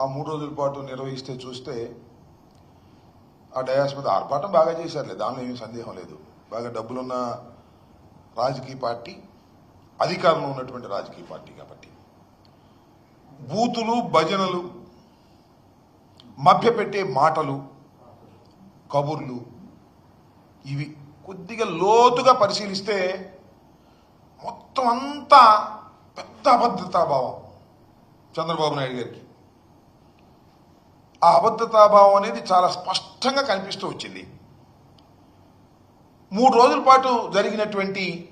ఆ మూడు రోజుల పాటు నిర్వహిస్తే చూస్తే ఆ డయాస్ మీద ఆర్భాటం బాగా చేశారులే దానిలో ఏమీ సందేహం లేదు. బాగా డబ్బులున్న రాజకీయ పార్టీ అధికారంలో ఉన్నటువంటి రాజకీయ పార్టీ కాబట్టి. బూతులు భజనలు మభ్యపెట్టే మాటలు కబుర్లు ఇవి కొద్దిగా లోతుగా పరిశీలిస్తే మొత్తం అంతా పెద్ద అభద్రతాభావం చంద్రబాబు నాయుడు గారికి. ఆ అబద్ధతాభావం అనేది చాలా స్పష్టంగా కనిపిస్తూ వచ్చింది. మూడు రోజుల పాటు జరిగినటువంటి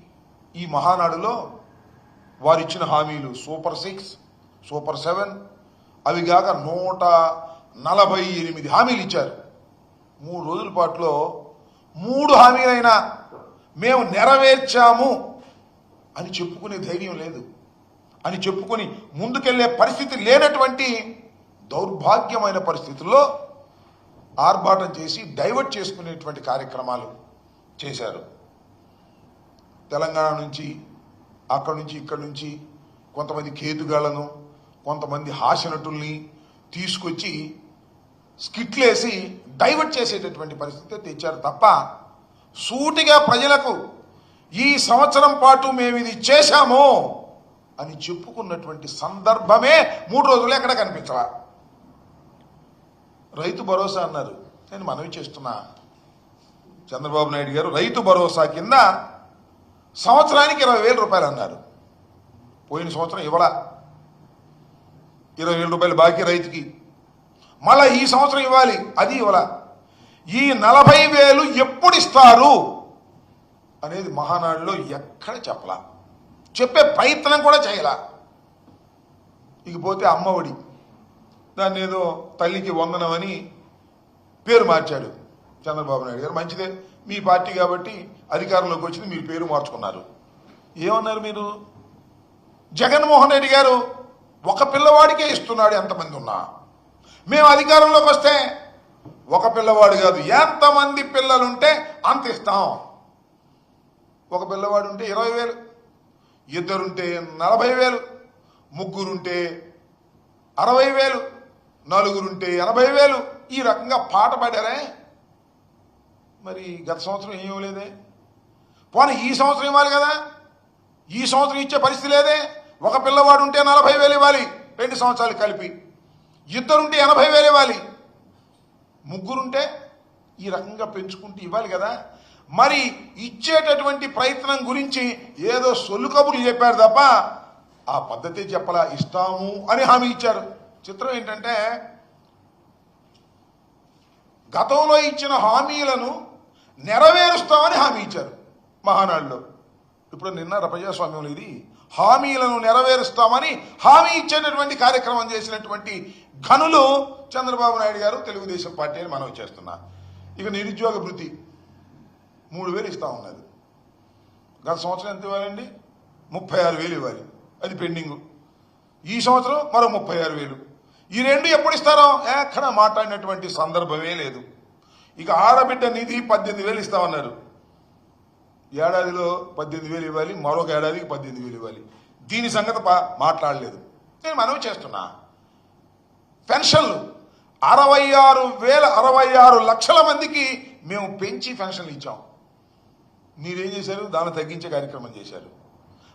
ఈ మహానాడులో వారు ఇచ్చిన హామీలు సూపర్ సిక్స్ సూపర్ సెవెన్ అవి కాక నూట నలభై ఎనిమిది హామీలు ఇచ్చారు. మూడు రోజుల పాటులో మూడు హామీలైనా మేము నెరవేర్చాము అని చెప్పుకునే ధైర్యం లేదు. అని చెప్పుకొని ముందుకెళ్ళే పరిస్థితి లేనటువంటి దౌర్భాగ్యమైన పరిస్థితుల్లో ఆర్భాటం చేసి డైవర్ట్ చేసుకునేటువంటి కార్యక్రమాలు చేశారు. తెలంగాణ నుంచి అక్కడి నుంచి ఇక్కడి నుంచి కొంతమంది కేతుగాళ్ళను కొంతమంది హాస్యనటుల్ని తీసుకొచ్చి స్కిట్లేసి డైవర్ట్ చేసేటటువంటి పరిస్థితి తెచ్చారు తప్ప సూటిగా ప్రజలకు ఈ సంవత్సరం పాటు మేము ఇది చేశాము అని చెప్పుకున్నటువంటి సందర్భమే మూడు రోజులు ఎక్కడ కనిపించలా? రైతు భరోసా అన్నారు. నేను మనవి చేస్తున్నా. చంద్రబాబు నాయుడు గారు రైతు భరోసా కింద సంవత్సరానికి ఇరవై వేల రూపాయలు అన్నారు. పోయిన సంవత్సరం ఇవ్వలా. ఇరవై వేల రూపాయలు బాకీ రైతుకి. మళ్ళా ఈ సంవత్సరం ఇవ్వాలి. అది ఇవ్వలా. ఈ నలభై వేలు ఎప్పుడు ఇస్తారు అనేది మహానాడులో ఎక్కడ చెప్పలా. చెప్పే ప్రయత్నం కూడా చేయలా. ఇకపోతే అమ్మఒడి దాన్ని ఏదో తల్లికి వందనమని పేరు మార్చాడు చంద్రబాబు నాయుడు గారు. మంచిదే మీ పార్టీ కాబట్టి అధికారంలోకి వచ్చింది మీరు పేరు మార్చుకున్నారు. ఏమన్నారు మీరు? జగన్మోహన్ రెడ్డి గారు ఒక పిల్లవాడికే ఇస్తున్నాడు ఎంతమంది ఉన్నా. మేము అధికారంలోకి వస్తే ఒక పిల్లవాడు కాదు ఎంతమంది పిల్లలుంటే అంత ఇస్తాం. ఒక పిల్లవాడు ఉంటే ఇరవై వేలు ఇద్దరుంటే నలభై వేలు ముగ్గురుంటే అరవై వేలు నలుగురుంటే ఎనభై వేలు ఈ రకంగా పాట పాడారే? మరి గత సంవత్సరం ఏం ఇవ్వలేదే? పోనీ ఈ సంవత్సరం ఇవ్వాలి కదా? ఈ సంవత్సరం ఇచ్చే పరిస్థితి లేదే? ఒక పిల్లవాడు ఉంటే నలభై వేలు ఇవ్వాలి రెండు సంవత్సరాలు కలిపి. ఇద్దరుంటే ఎనభై వేలు ఇవ్వాలి ముగ్గురుంటే ఈ రకంగా పెంచుకుంటూ ఇవ్వాలి కదా? మరి ఇచ్చేటటువంటి ప్రయత్నం గురించి ఏదో సొల్లు కబుర్లు చెప్పారు తప్ప ఆ పద్ధతి చెప్పలా ఇస్తాము అని హామీ ఇచ్చారు. చిత్రం ఏంటంటే గతంలో ఇచ్చిన హామీలను నెరవేరుస్తామని హామీ ఇచ్చారు మహానాడులో. ఇప్పుడు నిన్న ప్రజాస్వామ్యంలో ఇది హామీలను నెరవేరుస్తామని హామీ ఇచ్చేటటువంటి కార్యక్రమం చేసినటువంటి ఘనులు చంద్రబాబు నాయుడు గారు తెలుగుదేశం పార్టీ అని మనం చేస్తున్నా. ఇక నిరుద్యోగ భృతి మూడు వేలు ఇస్తా ఉన్నది గత సంవత్సరం ఎంత ఇవ్వాలండి? ముప్పై ఆరు వేలు ఇవ్వాలి. అది పెండింగ్. ఈ సంవత్సరం మరో ముప్పై ఆరు వేలు. ఈ రెండు ఎప్పుడు ఇస్తారో? ఎక్కడ మాట్లాడినటువంటి సందర్భమే లేదు. ఇక ఆడబిడ్డ నిధి పద్దెనిమిది వేలు ఇస్తామన్నారు. ఏడాదిలో పద్దెనిమిది వేలు ఇవ్వాలి మరొక ఏడాదికి పద్దెనిమిది వేలు ఇవ్వాలి. దీని సంగతి మాట్లాడలేదు. నేను మనవి చేస్తున్నా. పెన్షన్లు. అరవై ఆరు వేల అరవై ఆరు లక్షల మందికి మేము పెంచి పెన్షన్లు ఇచ్చాం. మీరేం చేశారు? దాన్ని తగ్గించే కార్యక్రమం చేశారు.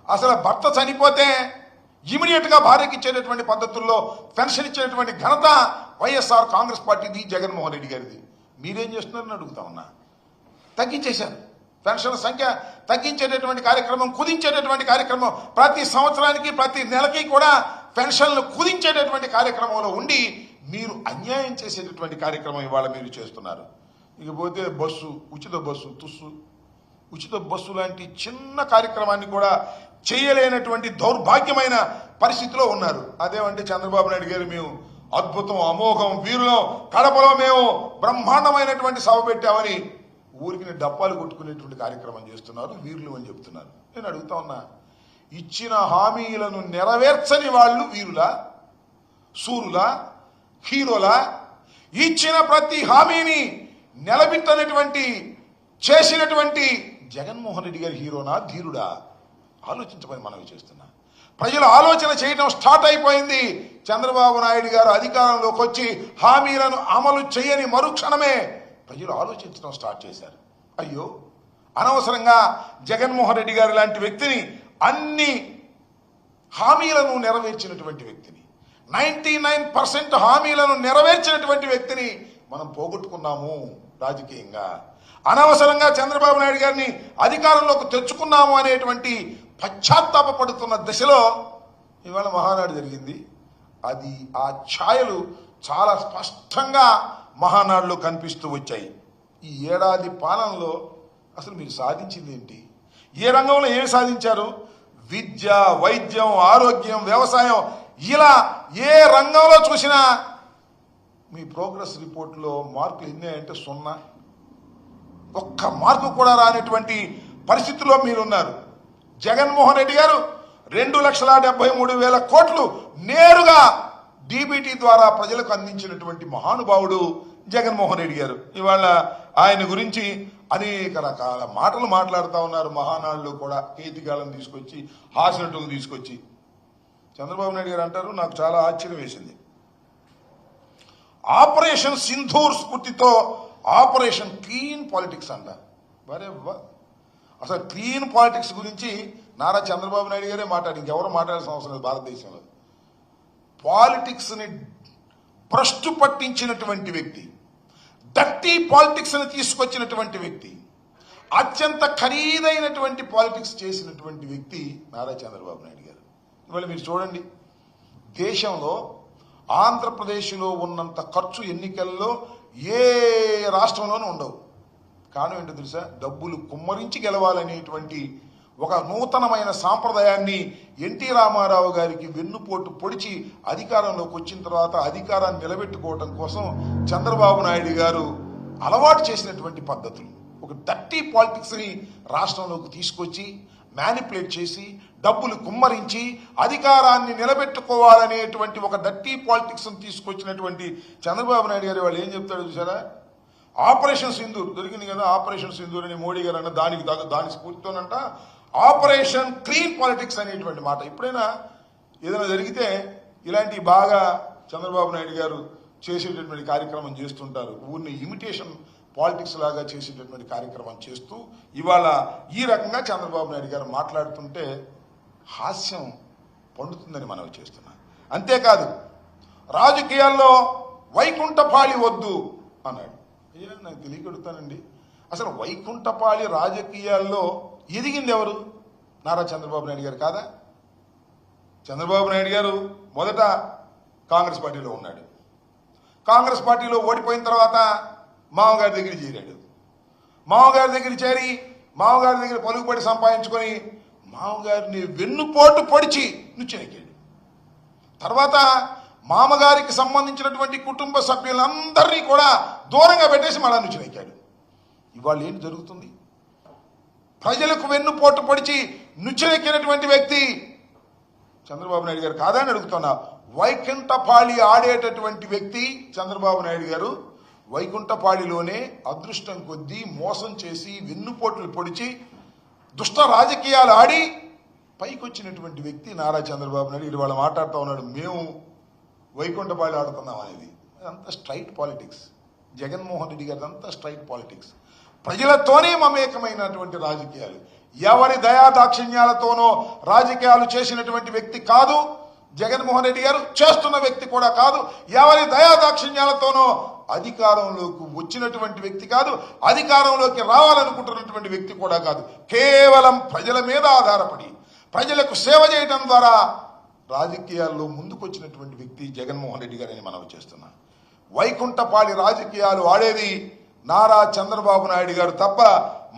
అసలు భర్త చనిపోతే ఇమీడియట్గా భార్యకి ఇచ్చేటటువంటి పద్ధతుల్లో పెన్షన్ ఇచ్చేటువంటి ఘనత వైఎస్ఆర్ కాంగ్రెస్ పార్టీది జగన్మోహన్ రెడ్డి గారిది. మీరేం చేస్తున్నారని అడుగుతా ఉన్నా. తగ్గించేశారు. పెన్షన్ల సంఖ్య తగ్గించేటటువంటి కార్యక్రమం కుదించేటటువంటి కార్యక్రమం ప్రతి సంవత్సరానికి ప్రతి నెలకి కూడా పెన్షన్లు కుదించేటటువంటి కార్యక్రమంలో ఉండి మీరు అన్యాయం చేసేటటువంటి కార్యక్రమం ఇవాళ మీరు చేస్తున్నారు. ఇకపోతే బస్సు ఉచిత బస్సు తుస్సు. ఉచిత బస్సు లాంటి చిన్న కార్యక్రమాన్ని కూడా చేయలేనటువంటి దౌర్భాగ్యమైన పరిస్థితిలో ఉన్నారు. అదేమంటే చంద్రబాబు నాయుడు గారు మేము అద్భుతం అమోఘం వీరులో కడపలో మేము బ్రహ్మాండమైనటువంటి సభ పెట్టామని ఊరికి డప్పాలు కొట్టుకునేటువంటి కార్యక్రమం చేస్తున్నారు వీరులు అని చెప్తున్నారు. నేను అడుగుతా ఉన్నా ఇచ్చిన హామీలను నెరవేర్చని వాళ్ళు వీరులా సూరులా హీరోలా? ఇచ్చిన ప్రతి హామీని నిలబెట్టనటువంటి చేసినటువంటి జగన్మోహన్ రెడ్డి గారి హీరోనా ధీరుడా? ఆలోచించమని మనవి చేస్తున్నా. ప్రజలు ఆలోచన చేయడం స్టార్ట్ అయిపోయింది. చంద్రబాబు నాయుడు గారు అధికారంలోకి వచ్చి హామీలను అమలు చేయని మరుక్షణమే ప్రజలు ఆలోచించడం స్టార్ట్ చేశారు. అయ్యో అనవసరంగా జగన్మోహన్ రెడ్డి గారు లాంటి వ్యక్తిని అన్ని హామీలను నెరవేర్చినటువంటి వ్యక్తిని నైంటీ నైన్ పర్సెంట్ హామీలను నెరవేర్చినటువంటి వ్యక్తిని మనం పోగొట్టుకున్నాము రాజకీయంగా. అనవసరంగా చంద్రబాబు నాయుడు గారిని అధికారంలోకి తెచ్చుకున్నాము అనేటువంటి పశ్చాత్తాపడుతున్న దశలో ఇవాళ మహానాడు జరిగింది. అది ఆ ఛాయలు చాలా స్పష్టంగా మహానాడులో కనిపిస్తూ వచ్చాయి. ఈ ఏడాది పాలనలో అసలు మీరు సాధించింది ఏంటి? ఏ రంగంలో ఏమి సాధించారు? విద్య వైద్యం ఆరోగ్యం వ్యవసాయం ఇలా ఏ రంగంలో చూసినా మీ ప్రోగ్రెస్ రిపోర్ట్లో మార్కులు ఎన్నాయంటే సున్నా. ఒక్క మార్కు కూడా రానటువంటి పరిస్థితిలో మీరున్నారు. జగన్మోహన్ రెడ్డి గారు రెండు లక్షల డెబ్బై మూడు వేల కోట్లు నేరుగా డీబీటీ ద్వారా ప్రజలకు అందించినటువంటి మహానుభావుడు జగన్మోహన్ రెడ్డి గారు. ఇవాళ ఆయన గురించి అనేక రకాల మాటలు మాట్లాడుతూ ఉన్నారు. మహానాడులో కూడా కేతికాలను తీసుకొచ్చి హాసినటులు తీసుకొచ్చి. చంద్రబాబు నాయుడు గారు అంటారు నాకు చాలా ఆశ్చర్యం వేసింది. ఆపరేషన్ సింధూర్ స్ఫూర్తితో ఆపరేషన్ క్లీన్ పాలిటిక్స్ అంట. వరే వా. అసలు క్లీన్ పాలిటిక్స్ గురించి నారా చంద్రబాబు నాయుడు గారే మాట్లాడి. ఇంకెవరు మాట్లాడాల్సిన అవసరం లేదు భారతదేశంలో. పాలిటిక్స్ని భ్రష్టు పట్టించినటువంటి వ్యక్తి డర్టీ పాలిటిక్స్ని తీసుకొచ్చినటువంటి వ్యక్తి అత్యంత ఖరీదైనటువంటి పాలిటిక్స్ చేసినటువంటి వ్యక్తి నారా చంద్రబాబు నాయుడు గారు. ఇవాళ మీరు చూడండి దేశంలో ఆంధ్రప్రదేశ్లో ఉన్నంత ఖర్చు ఎన్నికల్లో ఏ రాష్ట్రంలోనూ ఉండవు. కారణం ఏంటో తెలుసా? డబ్బులు కుమ్మరించి గెలవాలనేటువంటి ఒక నూతనమైన సాంప్రదాయాన్ని ఎన్టీ రామారావు గారికి వెన్నుపోటు పొడిచి అధికారంలోకి వచ్చిన తర్వాత అధికారాన్ని నిలబెట్టుకోవడం కోసం చంద్రబాబు నాయుడు గారు అలవాటు చేసినటువంటి పద్ధతులు. ఒక డర్టీ పాలిటిక్స్ని రాష్ట్రంలోకి తీసుకొచ్చి మ్యానిపులేట్ చేసి డబ్బులు కుమ్మరించి అధికారాన్ని నిలబెట్టుకోవాలనేటువంటి ఒక డర్టీ పాలిటిక్స్ తీసుకొచ్చినటువంటి చంద్రబాబు నాయుడు గారు వాళ్ళు ఏం చెప్తాడు చూసారా ఆపరేషన్ సింధూర్ దొరికింది కదా ఆపరేషన్ సింధూర్ అని మోడీ గారు అన్న దానికి దాని స్ఫూర్తితోనంట ఆపరేషన్ క్లీన్ పాలిటిక్స్ అనేటువంటి మాట. ఎప్పుడైనా ఏదైనా జరిగితే ఇలాంటి బాగా చంద్రబాబు నాయుడు గారు చేసేటటువంటి కార్యక్రమం చేస్తుంటారు. ఊరిని ఇమిటేషన్ పాలిటిక్స్ లాగా చేసేటటువంటి కార్యక్రమం చేస్తూ ఇవాళ ఈ రకంగా చంద్రబాబు నాయుడు గారు మాట్లాడుతుంటే హాస్యం పండుతుందని మనం చేస్తున్నా. అంతేకాదు రాజకీయాల్లో వైకుంఠపాళి వద్దు అన్నాడు. అయ్యా నాకు తెలియగడుగుతానండి అసలు వైకుంఠపాళి రాజకీయాల్లో ఎదిగింది ఎవరు? నారా చంద్రబాబు నాయుడు గారు కాదా? చంద్రబాబు నాయుడు గారు మొదట కాంగ్రెస్ పార్టీలో ఉన్నాడు. కాంగ్రెస్ పార్టీలో ఓడిపోయిన తర్వాత మామగారి దగ్గర చేరాడు. మామగారి దగ్గర చేరి మామగారి దగ్గర పలుకుబడి సంపాదించుకొని మామగారిని వెన్నుపోటు పొడిచి నుచ్చెనెక్కాడు. తర్వాత మామగారికి సంబంధించినటువంటి కుటుంబ సభ్యులందరినీ కూడా దూరంగా పెట్టేసి మళ్ళా నుచ్చెనెక్కాడు ఇవాళ ఏం జరుగుతుంది? ప్రజలకు వెన్నుపోటు పొడిచి నుచ్చెనెక్కినటువంటి వ్యక్తి చంద్రబాబు నాయుడు గారు కాదని అడుగుతున్నా. వైకుంఠపాళి ఆడేటటువంటి వ్యక్తి చంద్రబాబు నాయుడు గారు వైకుంఠపాళిలోనే అదృష్టం కొద్దీ మోసం చేసి వెన్నుపోట్లు పొడిచి దుష్ట రాజకీయాలు ఆడి పైకొచ్చినటువంటి వ్యక్తి నారా చంద్రబాబు నాయుడు. ఇది వాళ్ళు మాట్లాడుతూ ఉన్నాడు మేము వైకుంఠపాళి ఆడుతున్నాం అనేది. అంత స్ట్రైట్ పాలిటిక్స్. జగన్మోహన్ రెడ్డి గారిదంతా స్ట్రైట్ పాలిటిక్స్. ప్రజలతోనే మమేకమైనటువంటి రాజకీయాలు. ఎవరి దయా దాక్షిణ్యాలతోనో రాజకీయాలు చేసినటువంటి వ్యక్తి కాదు జగన్మోహన్ రెడ్డి గారు చేస్తున్న వ్యక్తి కూడా కాదు. ఎవరి దయా దాక్షిణ్యాలతోనో అధికారంలోకి వచ్చినటువంటి వ్యక్తి కాదు అధికారంలోకి రావాలనుకుంటున్నటువంటి వ్యక్తి కూడా కాదు. కేవలం ప్రజల మీద ఆధారపడి ప్రజలకు సేవ చేయడం ద్వారా రాజకీయాల్లో ముందుకొచ్చినటువంటి వ్యక్తి జగన్మోహన్ రెడ్డి గారని మనం చేస్తున్నాం. వైకుంఠపాడి రాజకీయాలు ఆడేది నారా చంద్రబాబు నాయుడు గారు తప్ప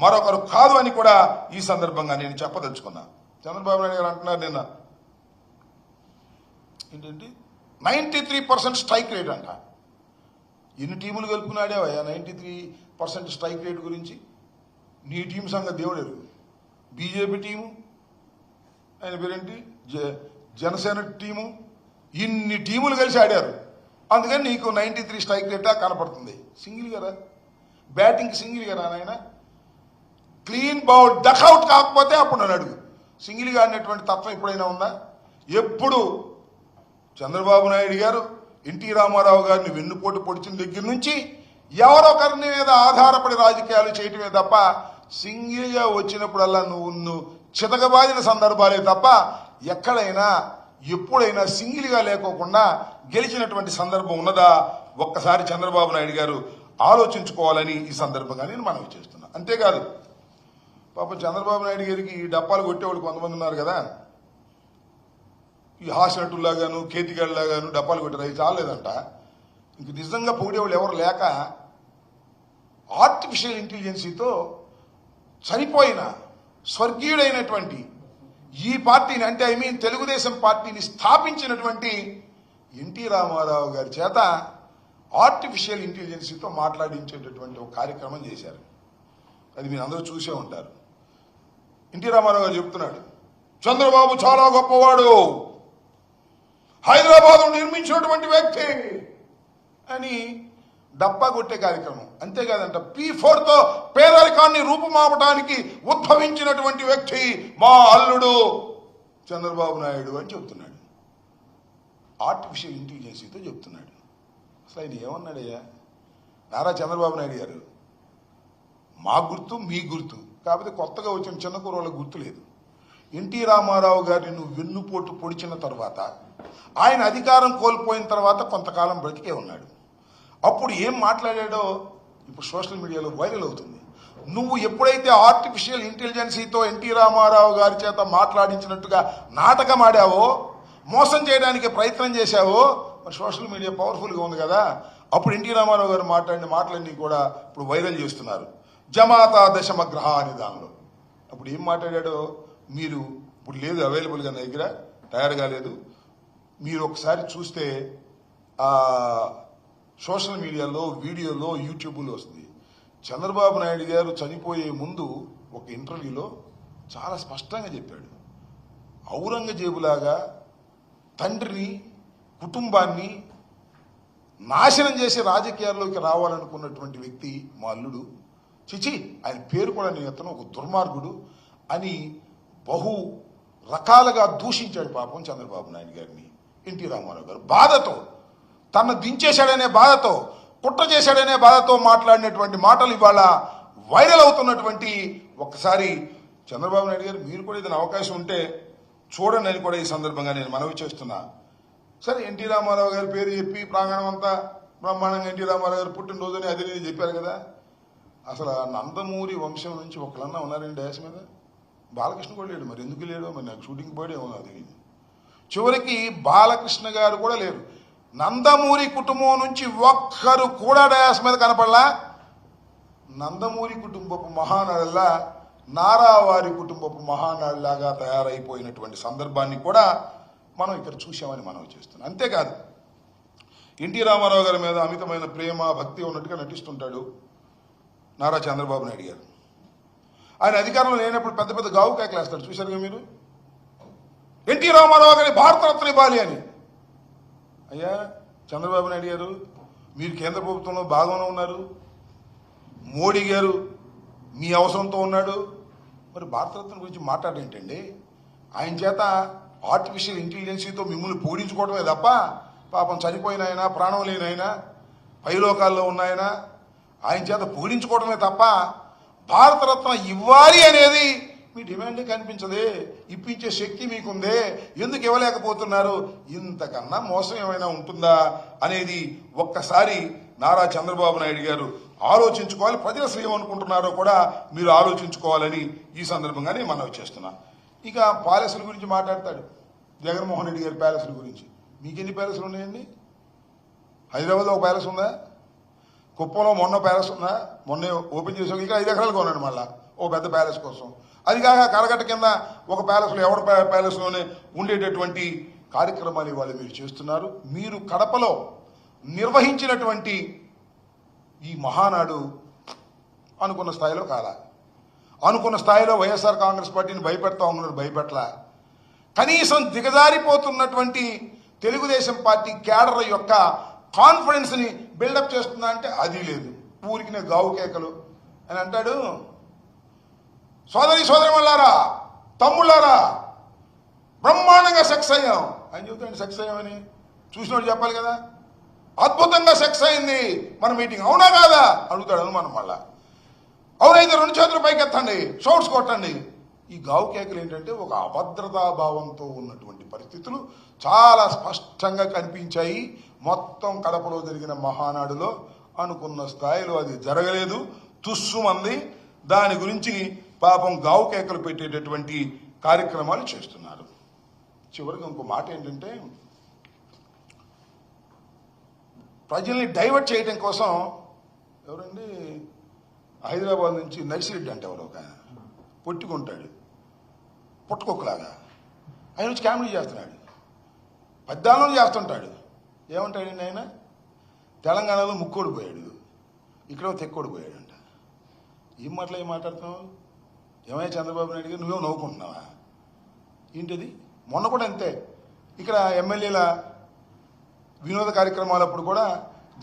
మరొకరు కాదు అని కూడా ఈ సందర్భంగా నేను చెప్పదలుచుకున్నా. చంద్రబాబు నాయుడు గారు అంటున్నారు నిన్న. ఏంటంటే ninety three percent strike rate అంట. ఎన్ని టీములు కలుపుకున్నాడేవయ్యా ninety three percent strike rate గురించి? నీ టీం సంగతి దేవుడేరు బీజేపీ టీము ఆయన పేరేంటి? జ జనసేన టీము ఇన్ని టీములు కలిసి ఆడారు. అందుకని నీకు నైంటీ త్రీ స్ట్రైక్ రేటా కనపడుతుంది. సింగిల్ కదా? బ్యాటింగ్ సింగిల్ కదా నాయన? క్లీన్ బౌల్ డకౌట్ కాకపోతే అప్పుడు నన్ను అడుగు. సింగిల్గా అనేటువంటి తత్వం ఎప్పుడైనా ఉందా? ఎప్పుడు? చంద్రబాబు నాయుడు గారు ఎన్టీ రామారావు గారిని వెన్నుపోటు పొడిచిన దగ్గర నుంచి ఎవరొకరిని మీద ఆధారపడి రాజకీయాలు చేయటమే తప్ప సింగిల్గా వచ్చినప్పుడల్లా నువ్వు నువ్వు చితకబాదిన సందర్భాలే తప్ప ఎక్కడైనా ఎప్పుడైనా సింగిల్గా లేకోకుండా గెలిచినటువంటి సందర్భం ఉన్నదా? ఒక్కసారి చంద్రబాబు నాయుడు గారు ఆలోచించుకోవాలని ఈ సందర్భంగా నేను మనవి చేస్తున్నా. అంతేకాదు పాపం చంద్రబాబు నాయుడు గారికి ఈ డప్పాలు కొట్టేవాళ్ళు కొంతమంది ఉన్నారు కదా. ఈ హాసినట్టులాగాను కేతిగాళ్ళలాగాను డప్పాలు కొట్టారు? అవి చాలేదంట ఇంక నిజంగా పొగిడేవాళ్ళు ఎవరు లేక ఆర్టిఫిషియల్ ఇంటెలిజెన్సీతో చనిపోయిన స్వర్గీయుడైనటువంటి ఈ పార్టీని అంటే ఐ మీన్ తెలుగుదేశం పార్టీని స్థాపించినటువంటి ఎన్టీ రామారావు గారి చేత ఆర్టిఫిషియల్ ఇంటెలిజెన్సీతో మాట్లాడించేటటువంటి ఒక కార్యక్రమం చేశారు. అది మీరు అందరూ చూసే ఉంటారు. ఎన్టీ రామారావు గారు చెప్తున్నాడు చంద్రబాబు చాలా గొప్పవాడు. హైదరాబాద్ నిర్మించినటువంటి వ్యక్తి. అని డప్పా కొట్టే కార్యక్రమం. అంతేకాదంట పీ ఫోర్తో పేదరికాన్ని రూపుమాపటానికి ఉద్భవించినటువంటి వ్యక్తి మా అల్లుడు చంద్రబాబు నాయుడు అని చెప్తున్నాడు ఆర్టిఫిషియల్ ఇంటెలిజెన్సీతో చెప్తున్నాడు అసలు ఆయన ఏమన్నాడయ్యా? నారా చంద్రబాబు నాయుడు గారు మా గుర్తు మీ గుర్తు. కాకపోతే కొత్తగా వచ్చిన చిన్న కుర్రోళ్ళకి గుర్తు లేదు. ఎన్టీ రామారావు గారిని నువ్వు వెన్నుపోటు పొడిచిన తర్వాత ఆయన అధికారం కోల్పోయిన తర్వాత కొంతకాలం బ్రతికే ఉన్నాడు. అప్పుడు ఏం మాట్లాడాడో ఇప్పుడు సోషల్ మీడియాలో వైరల్ అవుతుంది. నువ్వు ఎప్పుడైతే ఆర్టిఫిషియల్ ఇంటెలిజెన్సీతో ఎన్టీ రామారావు గారి చేత మాట్లాడించినట్టుగా నాటకం ఆడావో మోసం చేయడానికి ప్రయత్నం చేశావో మరి సోషల్ మీడియా పవర్ఫుల్గా ఉంది కదా. అప్పుడు ఎన్టీ రామారావు గారు మాట్లాడిన మాటలన్నీ కూడా ఇప్పుడు వైరల్ చేస్తున్నారు. జమాతా దశమగ్రహ అనే దానిలో. అప్పుడు ఏం మాట్లాడాడో మీరు ఇప్పుడు లేదు అవైలబుల్గా నా దగ్గర తయారు కాలేదు మీరు ఒకసారి చూస్తే సోషల్ మీడియాలో వీడియోలో యూట్యూబ్లో వస్తుంది. చంద్రబాబు నాయుడు గారు చనిపోయే ముందు ఒక ఇంటర్వ్యూలో చాలా స్పష్టంగా చెప్పాడు. ఔరంగజేబులాగా తండ్రిని కుటుంబాన్ని నాశనం చేసే రాజకీయాల్లోకి రావాలనుకున్నటువంటి వ్యక్తి మా అల్లుడు. చిచి ఆయన పేరు కూడా నేను ఎత్తను ఒక దుర్మార్గుడు అని బహు రకాలుగా దూషించాడు పాపం చంద్రబాబు నాయుడు గారిని. ఎన్టీ రామారావు గారు బాధతో తను దించేశాడనే బాధతో కుట్ర చేశాడనే బాధతో మాట్లాడినటువంటి మాటలు ఇవాళ వైరల్ అవుతున్నటువంటి ఒక్కసారి చంద్రబాబు నాయుడు గారు మీరు కూడా ఏదైనా అవకాశం ఉంటే చూడండి అని కూడా ఈ సందర్భంగా నేను మనవి చేస్తున్నా. సరే ఎన్టీ రామారావు గారి పేరు చెప్పి ప్రాంగణం అంతా బ్రహ్మాండంగా ఎన్టీ రామారావు గారు పుట్టినరోజుని అది చెప్పారు కదా. అసలు నందమూరి వంశం నుంచి ఒకళ్ళన్నా ఉన్నారండి డ్యాష్ మీద? బాలకృష్ణ కూడా లేడు మరి. ఎందుకు లేడు? మరి నాకు షూటింగ్ పోయాడు ఏమో చివరికి బాలకృష్ణ గారు కూడా లేరు. నందమూరి కుటుంబం నుంచి ఒక్కరు కూడా డయాస్ మీద కనపడలా. నందమూరి కుటుంబపు మహానాడులా నారావారి కుటుంబపు మహానాడులాగా తయారైపోయినటువంటి సందర్భాన్ని కూడా మనం ఇక్కడ చూసామని మనం చేస్తున్నాం. అంతేకాదు ఎన్టీ రామారావు గారి మీద అమితమైన ప్రేమ భక్తి ఉన్నట్టుగా నటిస్తుంటాడు నారా చంద్రబాబు నాయుడు గారు. ఆయన అధికారంలో లేనప్పుడు పెద్ద పెద్ద గావు కేకలేస్తాడు చూశారుగా మీరు? ఎన్టీ రామారావు గారి భారతరత్న ఇవ్వాలి అని. అయ్యా చంద్రబాబు నాయుడు గారు మీరు కేంద్ర ప్రభుత్వంలో భాగంలో ఉన్నారు. మోడీ గారు మీ అవసరంతో ఉన్నాడు. మరి భారతరత్న గురించి మాట్లాడేంటండి ఆయన చేత ఆర్టిఫిషియల్ ఇంటెలిజెన్సీతో మిమ్మల్ని పూడించుకోవడమే తప్ప పాపం చనిపోయిన ఆయన ప్రాణం లేనైనా పైలోకాల్లో ఉన్నాయన ఆయన చేత పూడించుకోవడమే తప్ప భారతరత్న ఇవ్వాలి అనేది మీ డిమాండ్ కనిపించదే. ఇప్పించే శక్తి మీకుందే. ఎందుకు ఇవ్వలేకపోతున్నారు? ఇంతకన్నా మోసం ఏమైనా ఉంటుందా? అనేది ఒక్కసారి నారా చంద్రబాబు నాయుడు గారు ఆలోచించుకోవాలి. ప్రజలు అసలు ఏమనుకుంటున్నారో కూడా మీరు ఆలోచించుకోవాలని ఈ సందర్భంగానే మనవి చేస్తున్నా. ఇక ప్యాలెస్ల గురించి మాట్లాడతాడు. జగన్మోహన్ రెడ్డి గారి ప్యాలెస్ల గురించి. మీకు ఎన్ని ప్యాలెస్లు ఉన్నాయండి? హైదరాబాద్లో ఒక ప్యాలెస్ ఉందా? కుప్పంలో మొన్న ప్యాలెస్ ఉందా? మొన్న ఓపెన్ చేసాక ఇక్కడ ఐదు ఎకరాలు కొన్నాడు మళ్ళా. ఓ పెద్ద ప్యాలెస్ కోసం. అది కాక కరగట్ట కింద ఒక ప్యాలెస్లో ఎవరి ప్యాలెస్లోనే ఉండేటటువంటి కార్యక్రమాలు ఇవాళ మీరు చేస్తున్నారు. మీరు కడపలో నిర్వహించినటువంటి ఈ మహానాడు అనుకున్న స్థాయిలో కాల. అనుకున్న స్థాయిలో వైఎస్ఆర్ కాంగ్రెస్ పార్టీని భయపెడతా ఉన్నారు భయపెట్టలా కనీసం దిగజారిపోతున్నటువంటి తెలుగుదేశం పార్టీ క్యాడర్ యొక్క కాన్ఫిడెన్స్ని బిల్డప్ చేస్తుందా అంటే అది లేదు. ఊరికి గావు కేకలు అని అంటాడు సోదరి సోదరి తమ్ముళ్ళారా బ్రహ్మాండంగా సెక్స్ అయ్యాం. అని చెబుతాడు సెక్స్ అయ్యామని. చూసినోడు చెప్పాలి కదా. అద్భుతంగా సెక్స్ అయింది. మన మీటింగ్ అవునా కాదా? అడుగుతాడు అనుమానం మళ్ళా. అవునైతే రెండు చేతులు పైకి ఎత్తండి షౌట్స్ కొట్టండి. ఈ గావు కేకలు ఏంటంటే ఒక అభద్రతా భావంతో ఉన్నటువంటి పరిస్థితులు చాలా స్పష్టంగా కనిపించాయి. మొత్తం కడపలో జరిగిన మహానాడులో అనుకున్న స్థాయిలో అది జరగలేదు. తుస్సుమంది దాని గురించి పాపం గావు కేకలు పెట్టేటటువంటి కార్యక్రమాలు చేస్తున్నారు. చివరికి ఇంకో మాట ఏంటంటే ప్రజల్ని డైవర్ట్ చేయడం కోసం ఎవరండి? హైదరాబాద్ నుంచి నర్సిరెడ్డి అంటే ఎవరు ఒక పొట్టుకుంటాడు. పుట్టుకొక్కలాగా. ఆయన వచ్చి కామెడీ చేస్తున్నాడు. పద్నాలుగు చేస్తుంటాడు. ఏమంటాడండి ఆయన? తెలంగాణలో ముక్కోడిపోయాడు. ఇక్కడ తెక్కోడిపోయాడంట. ఏం మాటలు ఏం మాట్లాడుతున్నావు? ఏమైనా చంద్రబాబు నాయుడు గారు? నవ్వుకుంటున్నావా? ఏంటిది? మొన్న కూడా అంతే. ఇక్కడ ఎమ్మెల్యేల వినోద కార్యక్రమాలప్పుడు కూడా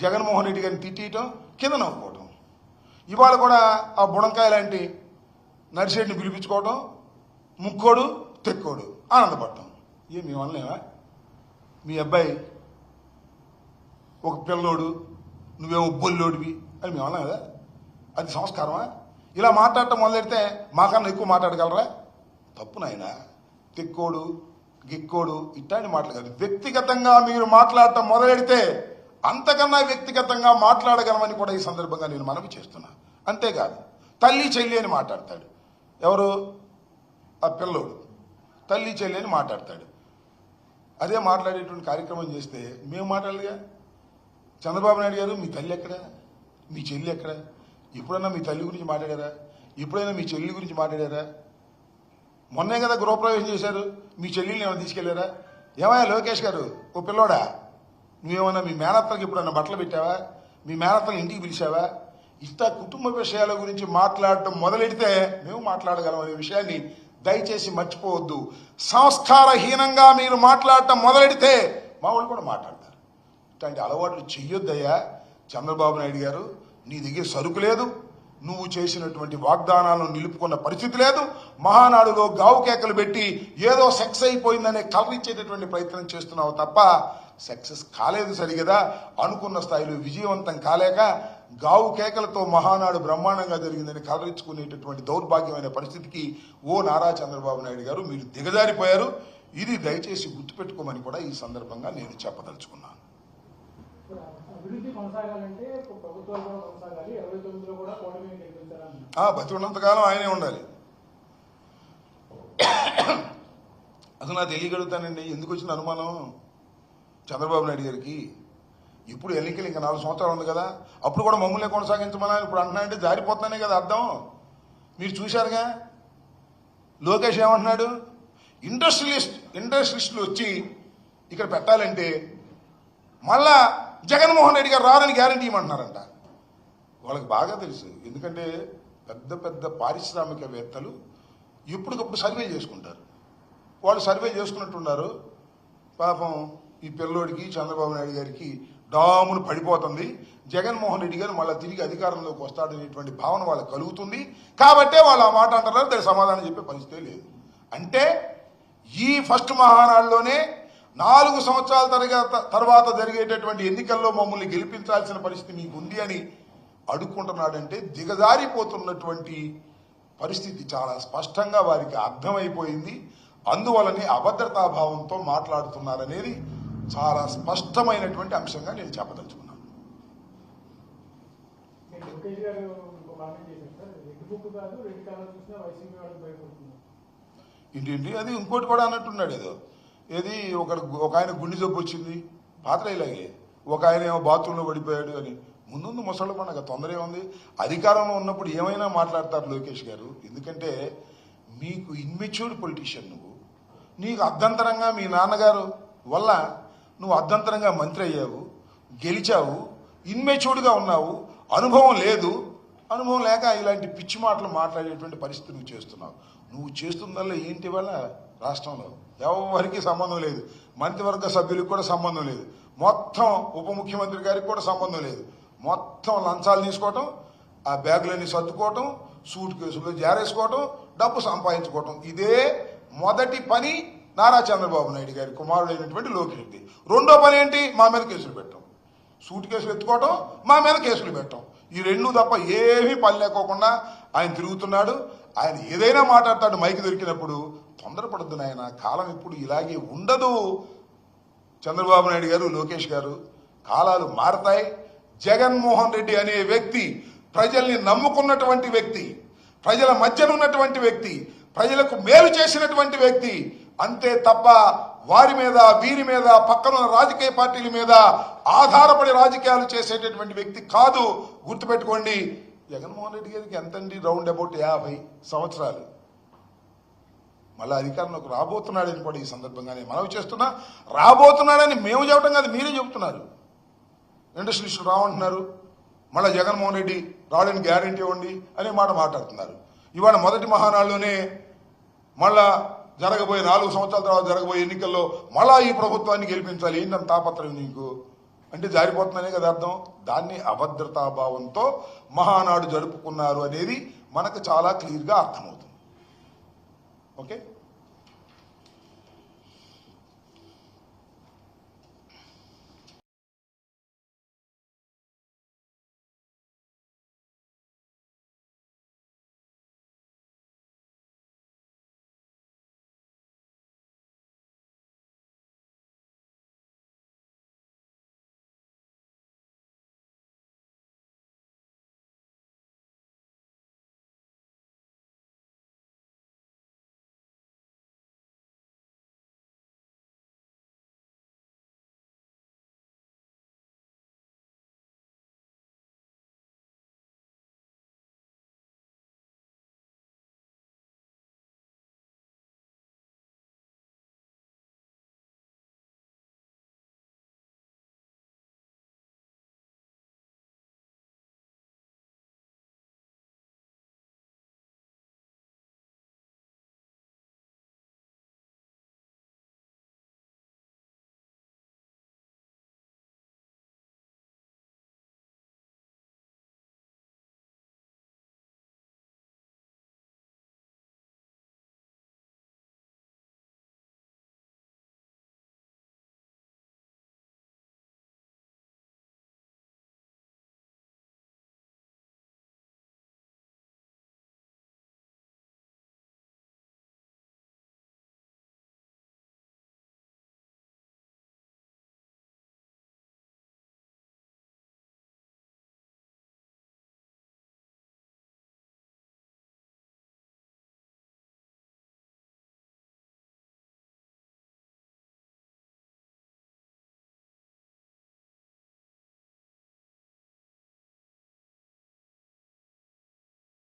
జగన్మోహన్ రెడ్డి గారిని తిట్టియటం కింద నవ్వుకోవటం. ఇవాళ కూడా ఆ బుడంకాయ లాంటి నర్సిరెడ్డిని పిలిపించుకోవటం ముక్కోడు తెక్కోడు ఆనందపడటం. ఏ మీ వల్లనేవా మీ అబ్బాయి ఒక పిల్లోడు నువ్వేమో బొల్లోడివి అని మేము అన్నాం కదా అది సంస్కారమా? ఇలా మాట్లాడటం మొదలెడితే మాకన్నా ఎక్కువ మాట్లాడగలరా? తప్పు నాయన. తిక్కోడు గిక్కోడు ఇట్లాంటి మాటలు కాదు. వ్యక్తిగతంగా మీరు మాట్లాడటం మొదలెడితే అంతకన్నా వ్యక్తిగతంగా మాట్లాడగలమని కూడా ఈ సందర్భంగా నేను మనవి చేస్తున్నా. అంతేకాదు తల్లి చెల్లి అని మాట్లాడతాడు. ఎవరు? ఆ పిల్లోడు. తల్లి చెల్లి అని మాట్లాడతాడు. అదే మాట్లాడేటువంటి కార్యక్రమం చేస్తే మేము మాట్లాడలేగా చంద్రబాబు నాయుడు గారు మీ తల్లి ఎక్కడ? మీ చెల్లి ఎక్కడ? ఎప్పుడైనా మీ తల్లి గురించి మాట్లాడారా? ఎప్పుడైనా మీ చెల్లి గురించి మాట్లాడారా? మొన్నే కదా గృహప్రవేశం చేశారు. మీ చెల్లిని ఏమైనా తీసుకెళ్ళారా? ఏమయ్యా లోకేష్ గారు? ఓ పిల్లోడా? నువ్వేమన్నా మీ మేనత్తలకు ఎప్పుడన్నా బట్టలు పెట్టావా? మీ మేనత్తని ఇంటికి పిలిచావా? ఇంత కుటుంబ విషయాల గురించి మాట్లాడటం మొదలెడితే మేము మాట్లాడగలం అనే విషయాన్ని దయచేసి మర్చిపోవద్దు. సంస్కారహీనంగా మీరు మాట్లాడటం మొదలెడితే మా వాళ్ళు కూడా మాట్లాడతారు. ఇట్లాంటి అలవాట్లు చెయ్యొద్దయ్యా. చంద్రబాబు నాయుడు గారు నీ దగ్గర సరుకు లేదు నువ్వు చేసినటువంటి వాగ్దానాలను నిలుపుకున్న పరిస్థితి లేదు మహానాడులో గావు కేకలు పెట్టి ఏదో సెక్స్ అయిపోయిందనే కలరిచ్చేటటువంటి ప్రయత్నం చేస్తున్నావు తప్ప సక్సెస్ కాలేదు సరిగదా. అనుకున్న స్థాయిలో విజయవంతం కాలేక గావు కేకలతో మహానాడు బ్రహ్మాండంగా జరిగిందని కలరించుకునేటటువంటి దౌర్భాగ్యమైన పరిస్థితికి ఓ నారా చంద్రబాబు నాయుడు గారు మీరు దిగజారిపోయారు. ఇది దయచేసి గుర్తుపెట్టుకోమని కూడా ఈ సందర్భంగా నేను చెప్పదలుచుకున్నాను. అభివృద్ధి కొనసాగాలంటే ప్రభుత్వాలు కూడా కొనసాగాలి. ఇరవై తొమ్మిదిలో కూడా బతి ఉన్నంతకాలం ఆయనే ఉండాలి. అసలు నాకు తెలియగలుగుతానండి. ఎందుకు వచ్చిన అనుమానం? చంద్రబాబు నాయుడు గారికి. ఇప్పుడు ఎన్నికలు ఇంకా నాలుగు సంవత్సరాలు ఉంది కదా. అప్పుడు కూడా మమ్మల్ని కొనసాగించమని ఇప్పుడు అంటున్నాడంటే జారిపోతున్నానే కదా అర్థం? మీరు చూశారుగా? లోకేష్ ఏమంటున్నాడు? ఇండస్ట్రియలిస్ట్ ఇండస్ట్రియలిస్టులు వచ్చి ఇక్కడ పెట్టాలంటే మళ్ళా జగన్మోహన్ రెడ్డి గారు రారని గ్యారంటీ ఇవ్వమంటున్నారంట. వాళ్ళకి బాగా తెలుసు. ఎందుకంటే పెద్ద పెద్ద పారిశ్రామికవేత్తలు ఎప్పటికప్పుడు సర్వే చేసుకుంటారు. వాళ్ళు సర్వే చేసుకున్నట్టున్నారు. పాపం ఈ పిల్లోడికి చంద్రబాబు నాయుడు గారికి డామును పడిపోతుంది. జగన్మోహన్ రెడ్డి గారు మళ్ళీ తిరిగి అధికారంలోకి వస్తాడనేటువంటి భావన వాళ్ళకి కలుగుతుంది. కాబట్టే వాళ్ళు ఆ మాట అంటారు దానికి సమాధానం చెప్పే పరిస్థితే లేదు. అంటే ఈ ఫస్ట్ మహానాడులోనే నాలుగు సంవత్సరాల తరగత తర్వాత జరిగేటటువంటి ఎన్నికల్లో మమ్మల్ని గెలిపించాల్సిన పరిస్థితి మీకు ఉంది అని అడుక్కుంటున్నాడంటే దిగజారిపోతున్నటువంటి పరిస్థితి చాలా స్పష్టంగా వారికి అర్థమైపోయింది. అందువలనే అభద్రతాభావంతో మాట్లాడుతున్నారనేది చాలా స్పష్టమైనటువంటి అంశంగా నేను చెప్పదలుచుకున్నాను. ఏంటి అది ఇంకోటి కూడా అన్నట్టున్నాడు ఏదో. ఏది? ఒక ఒక ఆయన గుండె జబ్బు వచ్చింది పాత్ర ఇలాగే. ఒక ఆయన ఏమో బాత్రూంలో పడిపోయాడు అని. ముందు ముసళ్ళు పండగ తొందర ఏముంది అధికారంలో ఉన్నప్పుడు ఏమైనా మాట్లాడతారు లోకేష్ గారు? ఎందుకంటే మీకు ఇన్మెచ్యూర్డ్ పొలిటీషియన్ నువ్వు. నీకు అర్ధంతరంగా మీ నాన్నగారు వల్ల నువ్వు అర్ధంతరంగా మంత్రి అయ్యావు గెలిచావు ఇన్మెచ్యూర్డ్గా ఉన్నావు. అనుభవం లేదు. అనుభవం లేక ఇలాంటి పిచ్చి మాటలు మాట్లాడేటువంటి పరిస్థితి నువ్వు చేస్తున్నావు. నువ్వు చేస్తున్న ఏంటి వల్ల? రాష్ట్రంలో ఎవరికి సంబంధం లేదు. మంత్రివర్గ సభ్యులకు కూడా సంబంధం లేదు. మొత్తం ఉప ముఖ్యమంత్రి గారికి కూడా సంబంధం లేదు. మొత్తం లంచాలు తీసుకోవటం ఆ బ్యాగులన్నీ సర్దుకోవటం సూట్ కేసులో జారేసుకోవటం డబ్బు సంపాదించుకోవటం. ఇదే మొదటి పని నారా చంద్రబాబు నాయుడు గారి కుమారుడైనటువంటి లోకిరెడ్డి రెండో పని ఏంటి? మా మీద కేసులు పెట్టడం. సూట్ కేసులు ఎత్తుకోవటం మా మీద కేసులు పెట్టడం. ఈ రెండు తప్ప ఏమీ పని లేకోకుండా ఆయన తిరుగుతున్నాడు. ఆయన ఏదైనా మాట్లాడతాడు మైక్ దొరికినప్పుడు తొందరపడద్దు నాయన. కాలం ఇప్పుడు ఇలాగే ఉండదు. చంద్రబాబు నాయుడు గారు లోకేష్ గారు కాలాలు మారతాయి. జగన్మోహన్ రెడ్డి అనే వ్యక్తి ప్రజల్ని నమ్ముకున్నటువంటి వ్యక్తి ప్రజల మధ్యనున్నటువంటి వ్యక్తి ప్రజలకు మేలు చేసినటువంటి వ్యక్తి అంతే తప్ప వారి మీద వీరి మీద పక్కన రాజకీయ పార్టీల మీద ఆధారపడి రాజకీయాలు చేసేటటువంటి వ్యక్తి కాదు. గుర్తుపెట్టుకోండి జగన్మోహన్ రెడ్డి గారికి ఎంతండి రౌండ్ అబౌట్ యాభై సంవత్సరాలు. మళ్ళీ అధికారంలోకి రాబోతున్నాడని కూడా ఈ సందర్భంగానే మనవి చేస్తున్నా రాబోతున్నాడని మేము చెప్పడం కాదు మీరే చెబుతున్నారు. ఇండస్ట్రియలిస్టులు రావంటున్నారు మళ్ళీ జగన్మోహన్ రెడ్డి రావడానికి గ్యారంటీ ఇవ్వండి అనే మాట మాట్లాడుతున్నారు. ఇవాళ మొదటి మహానాడులోనే మళ్ళా జరగబోయే నాలుగు సంవత్సరాల తర్వాత జరగబోయే ఎన్నికల్లో మళ్ళా ఈ ప్రభుత్వాన్ని గెలిపించాలి. ఏంటంత తాపత్రయం నీకు? అంటే జారిపోతుందనే కదా అర్థం. దాన్ని అభద్రతాభావంతో మహానాడు జరుపుకున్నారు అనేది మనకు చాలా క్లియర్గా అర్థమవుతుంది. ఓకే?